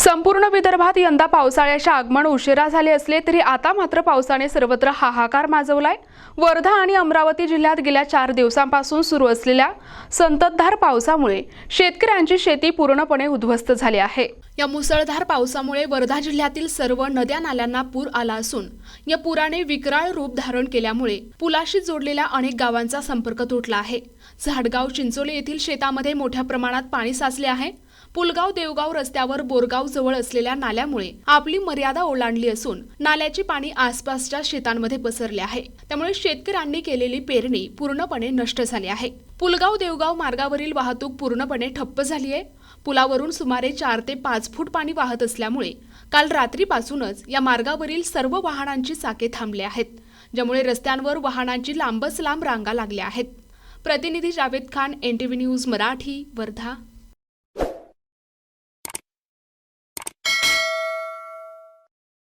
संपूर्ण विदर्भात यंदा पावसाळ्याचे आगमन उशिरा झाले असले तरी आता मात्र पावसाने सर्वत्र हाहाकार माजवलाय. वर्धा आणि अमरावती जिल्ह्यात गेल्या चार दिवसांपासून सुरू असलेल्या संततधार पावसामुळे शेतकऱ्यांची शेती पूर्णपणे उद्ध्वस्त झाली आहे. या मुसळधार पावसामुळे वर्धा जिल्ह्यातील सर्व नद्या नाल्यांना पूर आला असून या पुराने विकराळ रूप धारण केल्यामुळे पुलाशी जोडलेल्या अनेक गावांचा संपर्क तुटला आहे. झाडगाव चिंचोली येथील शेतामध्ये मोठ्या प्रमाणात पाणी साचले आहे. पुलगाव देवगाव रस्त्यावर बोरगाव जवळ असलेल्या नाल्यामुळे आपली मर्यादा ओलांडली असून नाल्याचे पाणी आसपासच्या शेतांमध्ये पसरले आहे. त्यामुळे शेतकऱ्यांनी केलेली पेरणी पूर्णपणे नष्ट झाली आहे. पुलगाव देवगाव मार्गावरील वाहतूक पूर्णपणे ठप्प झाली आहे. पुलावरून सुमारे चार ते पाच फूट पाणी वाहत असल्यामुळे काल रात्रीपासूनच या मार्गावरील सर्व वाहनांची चाके थांबले आहेत ज्यामुळे रस्त्यांवर वाहनांची लांबच लांब रांगा लागल्या आहेत. प्रतिनिधी जावेद खान एनटीव्ही न्यूज मराठी वर्धा.